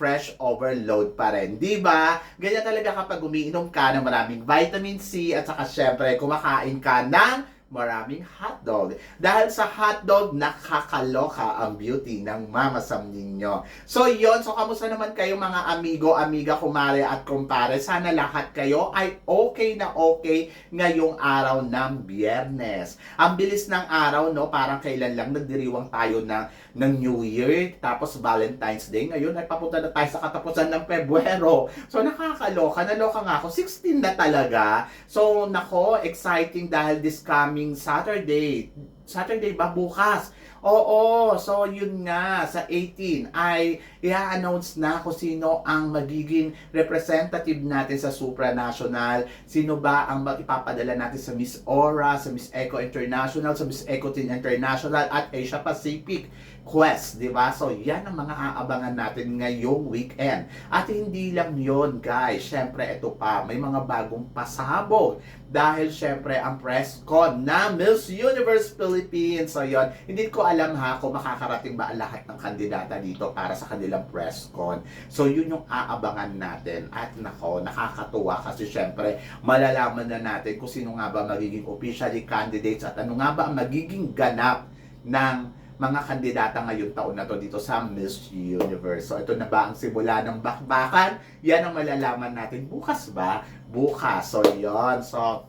fresh overload pa rin. Di ba? Ganyan talaga kapag umiinom ka ng maraming vitamin C at saka syempre kumakain ka ng maraming hotdog. Dahil sa hotdog, nakakaloka ang beauty ng mamasam ninyo. So yon so kamusta naman kayo mga amigo, amiga, kumare at kumpare? Sana lahat kayo ay okay na okay ngayong araw ng biyernes. Ang bilis ng araw, no? Parang kailan lang nagdiriwang tayo ng, ng New Year, tapos Valentine's Day. Ngayon, nagpapunta na tayo sa katapusan ng Pebrero. So nakakaloka, naloka nga ako. 16 na talaga. So nako, exciting dahil this coming Saturday. Saturday ba? Bukas. Oo, so yun nga, sa 18 ay i-announce na kung sino ang magiging representative natin sa supranational, sino ba ang ipapadala natin sa Miss Aura, sa Miss Eco International, sa Miss Eco Teen International at Asia Pacific Quest, di ba? So yan ang mga aabangan natin ngayong weekend. At hindi lang yon guys, syempre ito pa, may mga bagong pasabog dahil syempre ang press con na Miss Universe Philippines. So yon, hindi ko alam ha kung makakarating ba lahat ng kandidata dito para sa kanilang press con. So yun yung aabangan natin. At nako, nakakatuwa kasi syempre malalaman na natin kung sino nga ba magiging officially candidates at ano nga ba ang magiging ganap ng mga kandidata ngayong taon na to dito sa Miss Universe. So ito na ba ang simula ng bakbakan? Yan ang malalaman natin bukas ba? Bukas. So yon So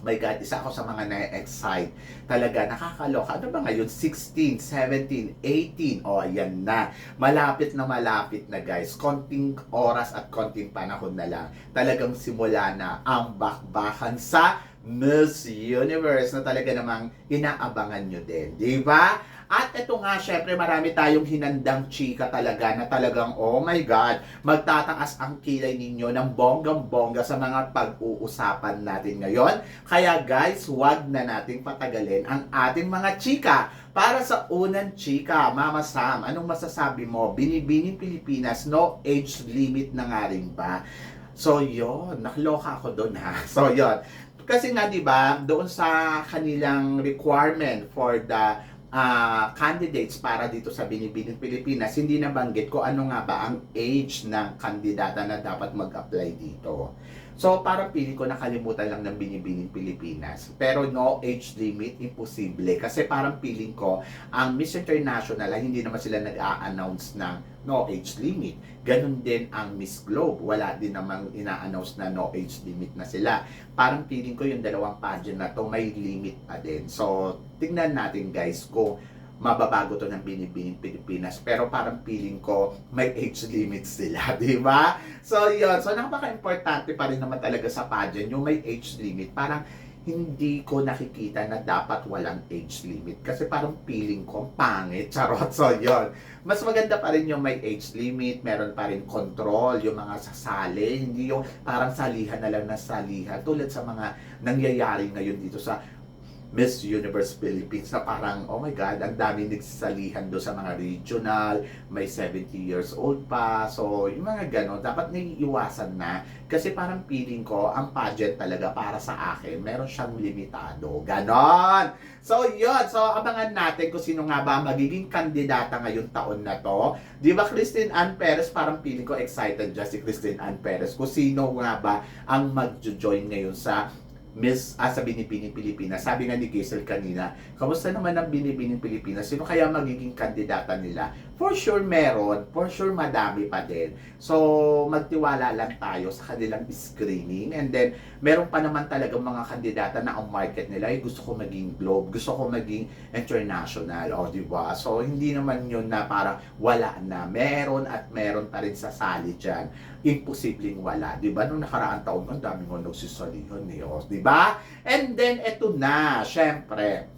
my God, isa ako sa mga na-excite. Talaga, nakakaloka. Ano ba ngayon? 16, 17, 18. O, ayan na. Malapit na malapit na guys. Konting oras at konting panahon na lang. Talagang simula na ang bakbakan sa Miss Universe na talaga namang inaabangan nyo din. Di ba? At ito nga, syempre, marami tayong hinandang chika talaga na talagang, oh my God, magtataas ang kilay ninyo ng bonggang-bongga sa mga pag-uusapan natin ngayon. Kaya guys, wag na nating patagalin ang ating mga chika. Para sa unang chika, Mama Sam, anong masasabi mo? Binibining Pilipinas, no age limit na nga rin ba? So, yon nakloka ako doon ha. So, yon Kasi nga, di ba, doon sa kanilang requirement for the uh, candidates para dito sa Binibining Pilipinas, hindi nabanggit ko ano nga ba ang age ng kandidata na dapat mag-apply dito. So, parang pili ko nakalimutan lang ng Binibining Pilipinas. Pero no age limit, imposible. Kasi parang feeling ko, ang Miss International ay hindi naman sila nag-a-announce ng no age limit. Ganon din ang Miss Globe. Wala din namang ina-announce na no age limit na sila. Parang feeling ko yung dalawang pageant na to may limit pa din. So, tingnan natin guys kung mababago to ng binibining Pilipinas. Pero parang feeling ko may age limit sila, di ba? So, yun. So, napaka-importante pa rin naman talaga sa pageant yung may age limit. Parang hindi ko nakikita na dapat walang age limit. Kasi parang feeling ko pangit. Charot. So, yun. Mas maganda pa rin yung may age limit. Meron pa rin control. Yung mga sasali. Hindi yung parang salihan na lang na salihan. Tulad sa mga nangyayari ngayon dito sa Miss Universe Philippines na parang, oh my God, ang dami nagsasalihan do sa mga regional, may 70 years old pa. So, yung mga gano'n, dapat naiiwasan na. Kasi parang feeling ko, ang pageant talaga para sa akin, meron siyang limitado. Ganon! So, yun. So, abangan natin kung sino nga ba magiging kandidata ngayong taon na to. Di ba, Christine Ann Perez, parang feeling ko excited dyan si Christine Ann Perez kung sino nga ba ang mag-join ngayon sa Miss ah, sa Binibining Pilipinas. Sabi nga ni Giselle kanina, kamusta naman ang Binibining Pilipinas? Sino kaya magiging kandidata nila? For sure meron, for sure madami pa din. So, magtiwala lang tayo sa kanilang screening and then meron pa naman talaga mga kandidata na ang market nila ay gusto ko maging globe, gusto ko maging international, o di ba? So, hindi naman yun na parang wala na. Meron at meron pa rin sasali dyan. Imposibleng wala. Di ba? Nung nakaraang taon, ang dami mo nagsisalihan eh. Di ba? And then, eto na, syempre,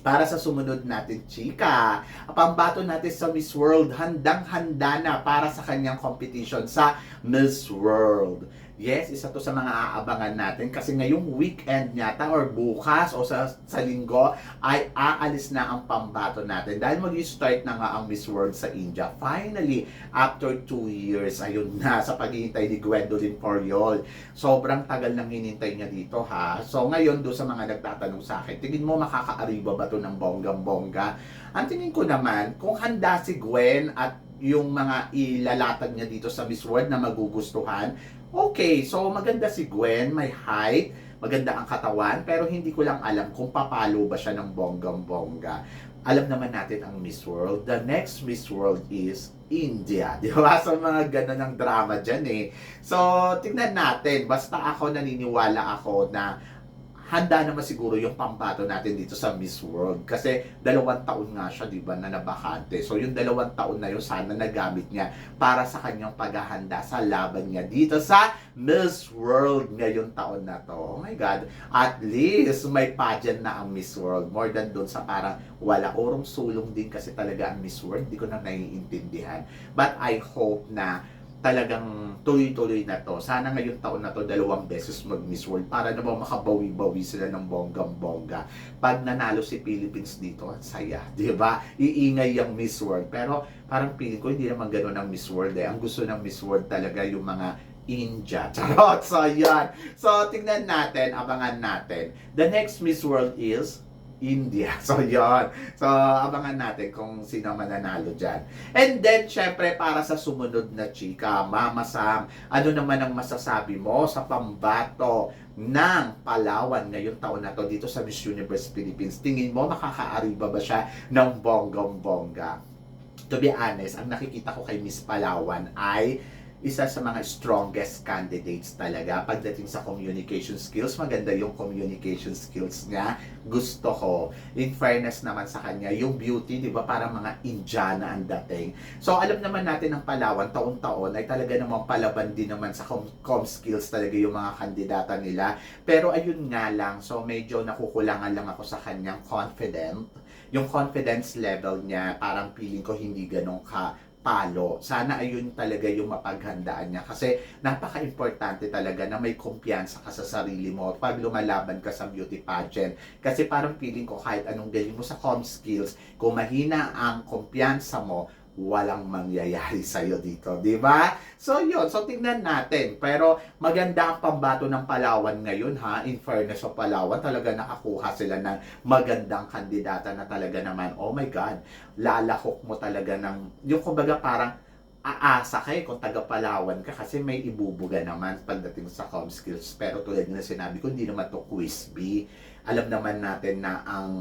para sa sumunod natin, chika. Pambato natin sa Miss World, handang-handa na para sa kanyang competition sa Miss World. Yes, isa to sa mga aabangan natin kasi ngayong weekend yata or bukas o sa, sa linggo ay aalis na ang pambato natin dahil mag-start na nga ang Miss World sa India. Finally, after two years, ayun na sa paghihintay ni Gwendolyn Coriol. Sobrang tagal nang hinintay niya dito ha. So ngayon do sa mga nagtatanong sa akin, tingin mo makakaariba ba to ng bonggang-bongga? Ang tingin ko naman, kung handa si Gwen at yung mga ilalatag niya dito sa Miss World na magugustuhan, okay, so maganda si Gwen, may height, maganda ang katawan, pero hindi ko lang alam kung papalo ba siya ng bonggang-bongga. Alam naman natin ang Miss World. The next Miss World is India. Di ba? So, mga ganun ang drama dyan eh. So, tingnan natin. Basta ako naniniwala ako na handa naman siguro yung pambato natin dito sa Miss World. Kasi dalawang taon nga siya, di ba, na nabakante. So, yung dalawang taon na yun, sana nagamit niya para sa kanyang paghahanda sa laban niya dito sa Miss World ngayong taon na to. Oh my God. At least, may pageant na ang Miss World. More than doon sa parang wala orong sulong din kasi talaga ang Miss World. Hindi ko na naiintindihan. But I hope na talagang tuloy-tuloy na to. Sana ngayong taon na to, dalawang beses mag-Miss World para naman makabawi-bawi sila ng bonggang-bongga. Pag nanalo si Philippines dito, ang saya. Di ba? Iingay yung Miss World. Pero parang feeling ko, hindi naman gano'n ang Miss World eh. Ang gusto ng Miss World talaga yung mga India. Charot! So, yan. So, tingnan natin, abangan natin. The next Miss World is India. So, yon. So, abangan natin kung sino mananalo dyan. And then, syempre, para sa sumunod na chika, Mama Sam, ano naman ang masasabi mo sa pambato ng Palawan ngayong taon na to dito sa Miss Universe Philippines? Tingin mo, makakaariba ba siya ng bonggong-bongga? To be honest, ang nakikita ko kay Miss Palawan ay isa sa mga strongest candidates talaga pagdating sa communication skills. Maganda yung communication skills niya. Gusto ko. In fairness naman sa kanya, yung beauty, di ba, parang mga Indiana ang dating. So, alam naman natin ng Palawan, taon-taon ay talaga namang palaban din naman sa com, com skills talaga yung mga kandidata nila. Pero ayun nga lang, so medyo nakukulangan lang ako sa kanyang confident. Yung confidence level niya, parang feeling ko hindi ganun ka palo. Sana ayun talaga yung mapaghandaan niya kasi napaka-importante talaga na may kumpiyansa ka sa sarili mo pag lumalaban ka sa beauty pageant. Kasi parang feeling ko kahit anong galing mo sa com skills, kung mahina ang kumpiyansa mo, walang mangyayari sa'yo dito, di ba? So, yun. So, tingnan natin. Pero, maganda ang pambato ng Palawan ngayon, ha? In fairness sa Palawan, talaga nakakuha sila ng magandang kandidata na talaga naman, oh my God, lalahok mo talaga ng, yung kumbaga parang, aasa ka eh kung taga Palawan ka kasi may ibubuga naman pagdating sa com skills. Pero tulad na sinabi ko, hindi naman to quiz B. Alam naman natin na ang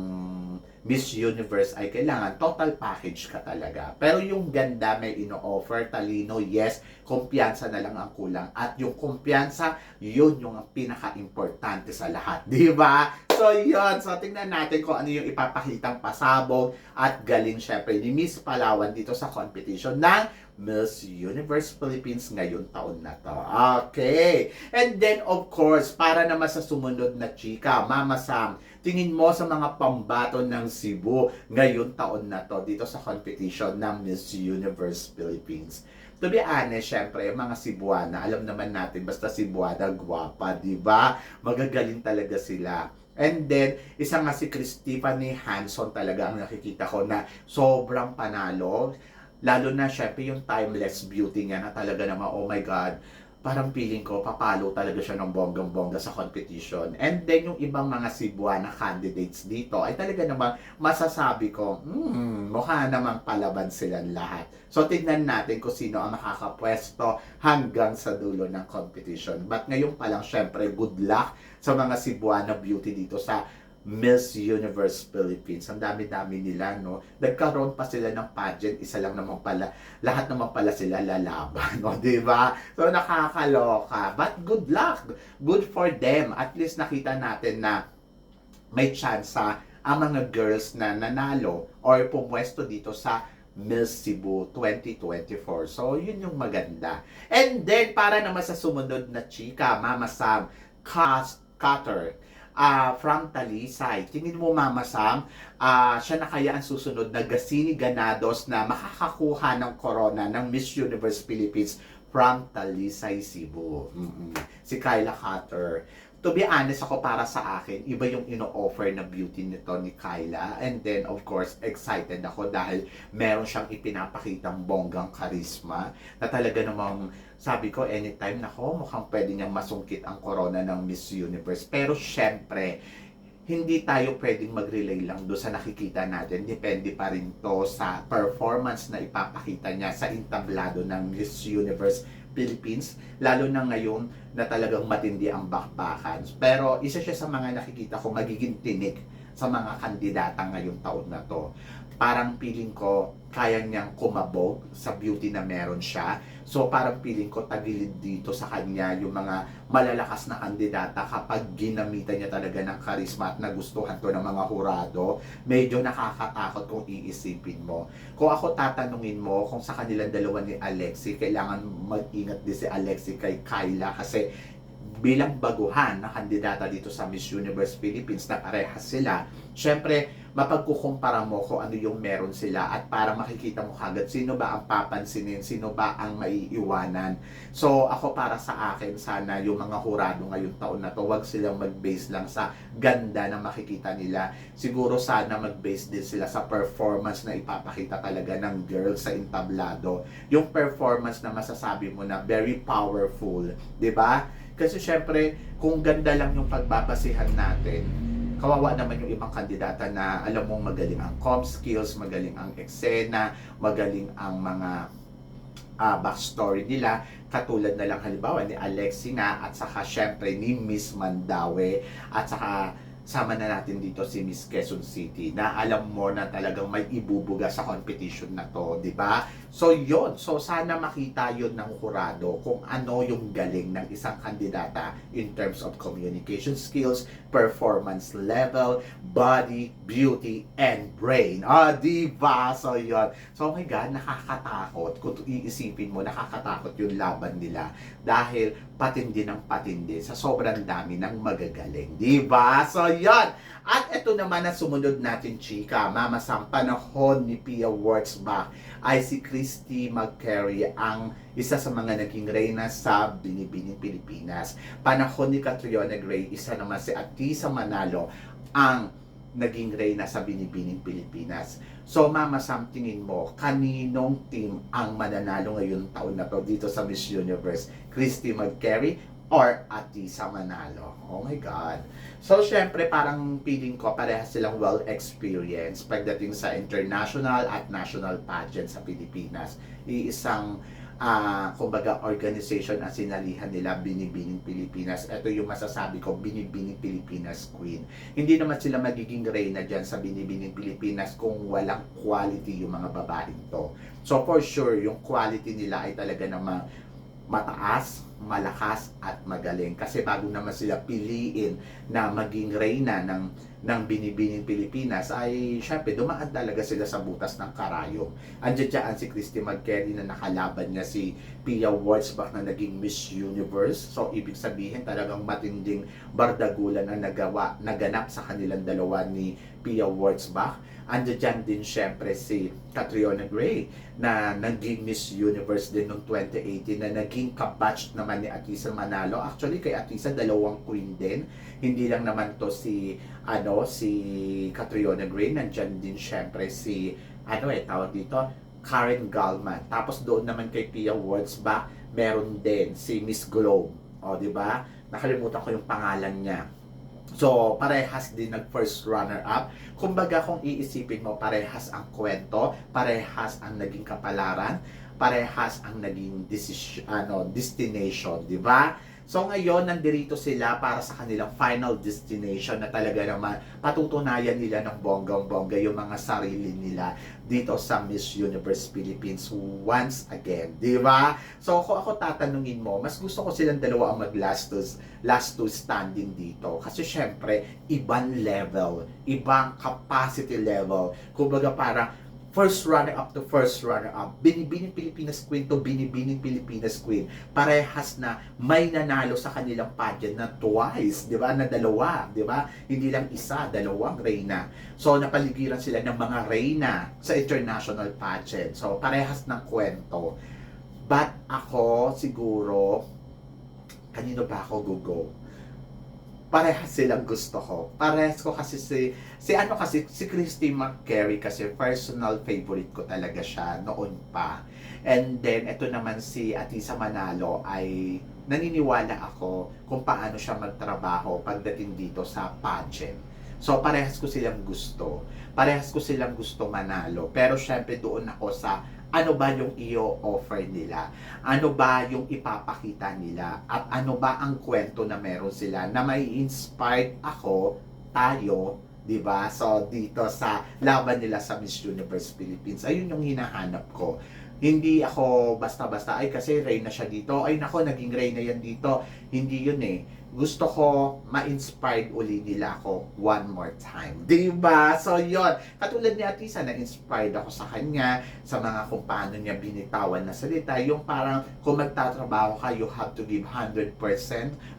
Miss Universe ay kailangan total package ka talaga. Pero yung ganda may ino-offer, talino, yes, kumpiyansa na lang ang kulang. At yung kumpiyansa, yun yung pinaka-importante sa lahat. Di ba? So, yun. So, tingnan natin kung ano yung ipapakitang pasabog at galing syempre ni Miss Palawan dito sa competition ng Miss Universe Philippines ngayon taon na to. Okay. And then, of course, para naman sa sumunod na chika, Mama Sam, tingin mo sa mga pambato ng Cebu ngayon taon na to dito sa competition ng Miss Universe Philippines. To be honest, syempre, yung mga Cebuana, alam naman natin, basta Cebuana, gwapa, di ba? Magagaling talaga sila. And then, isa nga si Stephanie Hanson talaga ang nakikita ko na sobrang panalo. Lalo na, syempre, yung timeless beauty niya na talaga naman, oh my God, parang feeling ko, papalo talaga siya ng bonggang-bongga sa competition. And then, yung ibang mga Cebuana candidates dito, ay talaga naman masasabi ko, hmm, mukha namang palaban silang lahat. So, tignan natin kung sino ang makakapwesto hanggang sa dulo ng competition. But ngayon pa lang, syempre, good luck sa mga Cebuana beauty dito sa Miss Universe Philippines. Ang dami-dami nila, no? Nagkaroon pa sila ng pageant, isa lang naman pala, lahat naman pala sila lalaban, no? Ba? So, nakakaloka. But good luck. Good for them. At least nakita natin na may chance sa ang mga girls na nanalo or pumwesto dito sa Miss Cebu 2024. So, yun yung maganda. And then, para naman sa sumunod na chika, Mama Sam, Cast Cutter ah, from Talisay. Tingin mo Mama Sam, ah, siya na kaya ang susunod na Gasini Ganados na makakakuha ng corona ng Miss Universe Philippines from Talisay, Cebu. Mm-mm. Si Kyla Cutter. To be honest ako para sa akin, iba yung ino-offer na beauty nito ni Kyla. And then, of course, excited ako dahil meron siyang ipinapakitang bonggang karisma na talaga namang sabi ko, anytime nako, mukhang pwede niyang masungkit ang corona ng Miss Universe. Pero syempre, hindi tayo pwedeng mag-relay lang doon sa nakikita natin. Depende pa rin to sa performance na ipapakita niya sa entablado ng Miss Universe Philippines. Lalo na ngayon na talagang matindi ang bakbakan. Pero isa siya sa mga nakikita ko magiging tinik sa mga kandidata ngayong taon na to. Parang feeling ko kaya niyang kumabog sa beauty na meron siya. So parang feeling ko tagilid dito sa kanya yung mga malalakas na kandidata kapag ginamitan niya talaga ng karisma at nagustuhan to ng mga hurado. Medyo nakakatakot kung iisipin mo. Kung ako tatanungin mo kung sa kanilang dalawa ni Alexi, kailangan mag-ingat din si Alexi kay Kyla kasi bilang baguhan na kandidata dito sa Miss Universe Philippines na parehas sila, syempre mapagkukumpara mo kung ano yung meron sila at para makikita mo kagad sino ba ang papansinin, sino ba ang maiiwanan. So ako para sa akin, sana yung mga hurado ngayong taon na to, wag silang mag-base lang sa ganda na makikita nila. Siguro sana mag-base din sila sa performance na ipapakita talaga ng girl sa entablado. Yung performance na masasabi mo na very powerful, 'di ba? Kasi syempre, kung ganda lang yung pagbabasihan natin, kawawa naman yung ibang kandidata na alam mong magaling ang com skills, magaling ang eksena, magaling ang mga ah, backstory nila. Katulad na lang halimbawa ni Alexi nga at saka syempre ni Miss Mandawe at saka sama na natin dito si Miss Quezon City na alam mo na talagang may ibubuga sa competition na to, di ba? So yon so sana makita yon ng kurado kung ano yung galing ng isang kandidata in terms of communication skills, performance level, body, beauty, and brain. Ah, di ba? So yon So oh my God, nakakatakot. Kung iisipin mo, nakakatakot yung laban nila dahil patindi ng patindi sa sobrang dami ng magagaling. Di ba? So yon At ito naman na sumunod natin, chika. Mama, panahon ni Pia Wurtzbach ay si Christy McCary ang isa sa mga naging reyna sa Binibining Pilipinas. Panahon ni Catriona Gray, isa naman si Atisa Manalo ang naging reyna sa Binibining Pilipinas. So Mama Sam, tingin mo, kaninong team ang mananalo ngayon taon na to dito sa Miss Universe? Christy McCary or Atisa Manalo? Oh my God. So, syempre, parang feeling ko parehas silang well-experienced pagdating sa international at national pageant sa Pilipinas. Iisang ah kumbaga organization ang sinalihan nila Binibining Pilipinas. Ito yung masasabi ko, Binibining Pilipinas Queen. Hindi naman sila magiging reyna dyan sa Binibining Pilipinas kung walang quality yung mga babaeng to. So for sure, yung quality nila ay talaga namang mataas, malakas at magaling. Kasi bago naman sila piliin na maging reyna ng ng binibining Pilipinas ay syempre dumaan talaga sila sa butas ng karayom. Andiyan dyan si Christy McCary na nakalaban niya si Pia Wurtzbach na naging Miss Universe. So ibig sabihin talagang matinding bardagulan ang nagawa, naganap sa kanilang dalawa ni Pia Wurtzbach. Andiyan dyan din syempre si Catriona Gray na naging Miss Universe din noong 2018 na naging kabatch naman ni Atisa Manalo. Actually kay Atisa dalawang queen din. Hindi lang naman to si ano si Catriona Gray, nandiyan din syempre si ano eh tawag dito Karen Galman. Tapos doon naman kay Pia Wurtzbach, meron din si Miss Globe. O, di ba? Nakalimutan ko yung pangalan niya. So, parehas din nag first runner up. Kumbaga kung iisipin mo, parehas ang kwento, parehas ang naging kapalaran, parehas ang naging decision, ano, destination, di ba? So ngayon, nandirito sila para sa kanilang final destination na talaga naman patutunayan nila ng bonggang-bongga yung mga sarili nila dito sa Miss Universe Philippines once again. Di ba? So kung ako tatanungin mo, mas gusto ko silang dalawa ang mag-last to, last to standing dito. Kasi syempre, ibang level, ibang capacity level. Kumbaga parang first runner-up to first runner-up. Binibining Pilipinas Queen to Binibining Pilipinas Queen. Parehas na may nanalo sa kanilang pageant na twice, di ba? Na dalawa, di ba? Hindi lang isa, dalawang reyna. So, napaligiran sila ng mga reyna sa international pageant. So, parehas ng kwento. But ako, siguro, kanino ba ako gugo? parehas silang gusto ko. Parehas ko kasi si, si ano kasi, si Christy McCary kasi personal favorite ko talaga siya noon pa. And then, ito naman si Atisa Manalo ay naniniwala ako kung paano siya magtrabaho pagdating dito sa pageant. So, parehas ko silang gusto. Parehas ko silang gusto manalo. Pero syempre doon ako sa ano ba yung i-offer nila? Ano ba yung ipapakita nila? At ano ba ang kwento na meron sila na may inspired ako, tayo, 'di ba? So dito sa laban nila sa Miss Universe Philippines, ayun yung hinahanap ko. Hindi ako basta-basta ay kasi Reyna siya dito. Ay nako, naging Reyna yan dito. Hindi yun eh. Gusto ko ma-inspired uli nila ako one more time. 'Di ba? So yon. Katulad ni Atisa, na-inspired ako sa kanya sa mga kung paano niya binitawan na salita. Yung parang kung magtatrabaho ka, you have to give 100%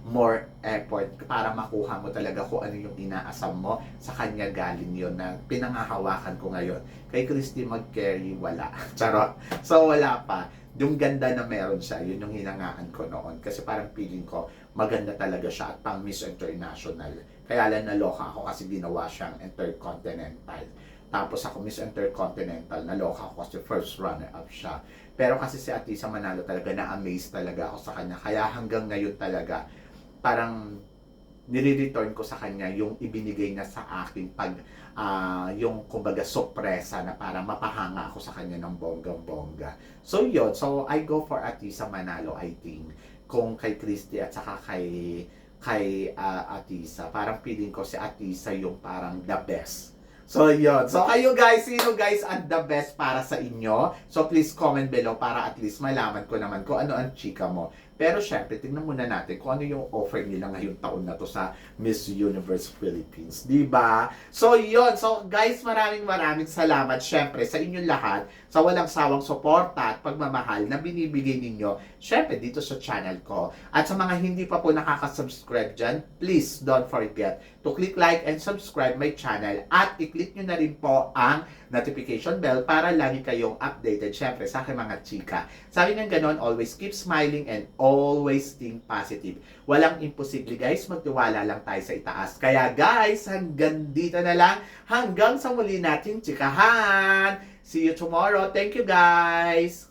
more effort para makuha mo talaga kung ano yung inaasam mo. Sa kanya galing yon na pinangahawakan ko ngayon. Kay Christy McCary, wala. Charot. So, wala pa. Yung ganda na meron siya, yun yung hinangaan ko noon. Kasi parang feeling ko, maganda talaga siya at pang Miss International. Kaya lang naloka ako kasi ginawa siyang Intercontinental. Tapos ako Miss Intercontinental, naloka ako kasi first runner-up siya. Pero kasi si Atisa Manalo talaga, na-amaze talaga ako sa kanya. Kaya hanggang ngayon talaga, parang nire-return ko sa kanya yung ibinigay niya sa akin pag ah, yung kumbaga sorpresa na para mapahanga ako sa kanya ng bonggang-bongga. So yun, so I go for Atisa Manalo I think kung kay Christy at saka kay kay ah, Atisa. Parang feeling ko si Atisa yung parang the best. So yun. So kayo guys, sino guys ang the best para sa inyo? So please comment below para at least malaman ko naman kung ano ang chika mo. Pero syempre, tingnan muna natin kung ano yung offer nila ngayong taon na to sa Miss Universe Philippines. ba? So, yun. So, guys, maraming maraming salamat syempre sa inyong lahat sa walang sawang suporta at pagmamahal na binibigay ninyo syempre dito sa channel ko. At sa mga hindi pa po nakaka-subscribe dyan, please don't forget to click like and subscribe my channel at i-click nyo na rin po ang notification bell para lagi kayong updated syempre sa aking mga chika. Sabi ng ganon, always keep smiling and think positive. Walang imposible guys, magtiwala lang tayo sa itaas. Kaya guys, hanggang dito na lang. Hanggang sa muli nating chikahan. See you tomorrow. Thank you guys.